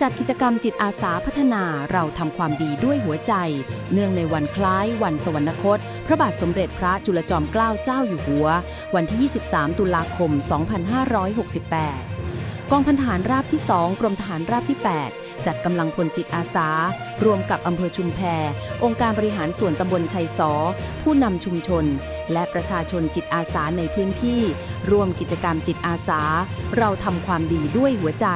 จัดกิจกรรมจิตอาสาพัฒนาเราทำความดีด้วยหัวใจ เนื่องในวันคล้ายวันสวรรคต พระบาทสมเด็จพระจุลจอมเกล้าเจ้าอยู่หัว วันที่ 23 ตุลาคม 2568 กองพันทหารราบที่ 2 กรมทหารราบที่ 8 จัดกำลังพลจิตอาสา รวมกับอำเภอชุมแพ องค์การบริหารส่วนตำบลชัยสอ ผู้นำชุมชน และประชาชนจิตอาสาในพื้นที่ ร่วมกิจกรรมจิตอาสา เราทำความดีด้วยหัวใจ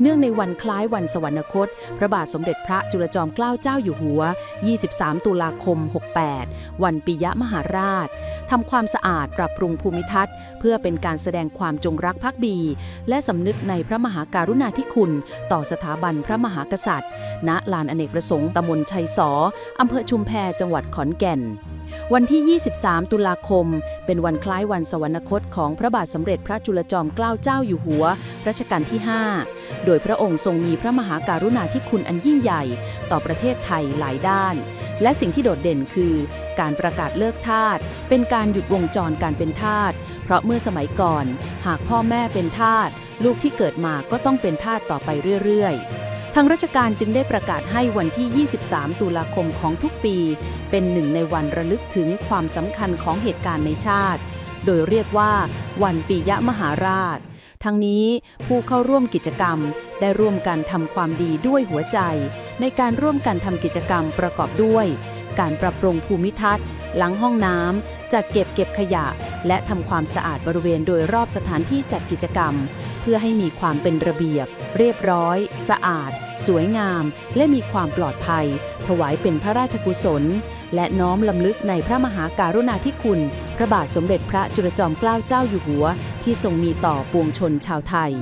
เนื่องในวันคล้ายวันสวรรคต พระบาทสมเด็จพระจุลจอมเกล้าเจ้าอยู่หัว 23 ตุลาคม 68 วันปิยมหาราชทำความสะอาดปรับปรุงภูมิทัศน์ เพื่อเป็นการแสดงความจงรักภักดี และสำนึกในพระมหาการุณาธิคุณ ต่อสถาบันพระมหากษัตริย์ ณ ลานอเนกประสงค์ตำบลชัยสออำเภอชุมแพจังหวัดขอนแก่น วันที่ 23 ตุลาคม เป็นวันคล้ายวันสวรรคตของพระบาทสมเด็จพระจุลจอมเกล้าเจ้าอยู่หัว รัชกาลที่ 5 โดยพระองค์ทรงมีพระมหาการุณาธิคุณอันยิ่งใหญ่ ต่อประเทศไทยหลายด้าน และสิ่งที่โดดเด่นคือ การประกาศเลิกทาสเป็นการหยุดวงจรการเป็นทาสเพราะเมื่อสมัยก่อน หากพ่อแม่เป็นทาสลูกที่เกิดมาก็ต้องเป็นทาสต่อไปเรื่อย ๆ ทางราชการจึงได้ประกาศให้วันที่ 23 ตุลาคมของทุกปี เป็นหนึ่งในวันระลึกถึงความสำคัญของเหตุการณ์ในชาติ โดยเรียกว่า วันปียะมหาราช ทั้งนี้ผู้เข้าร่วมกิจกรรม ได้ร่วมกันทำความดีด้วยหัวใจ ในการร่วมกันทำกิจกรรมประกอบด้วย การปรับปรุงภูมิทัศน์ หลังห้องน้ำจัดเก็บเก็บขยะ และทำความสะอาดบริเวณโดยรอบสถานที่จัดกิจกรรม เพื่อให้มีความเป็นระเบียบ เรียบร้อย สะอาด สวยงาม และมีความปลอดภัย ถวายเป็นพระราชกุศล และน้อมลำลึกในพระมหาการุณาธิคุณ พระบาทสมเด็จพระจุลจอมเกล้าเจ้าอยู่หัว ที่ทรงมีต่อปวงชนชาวไทย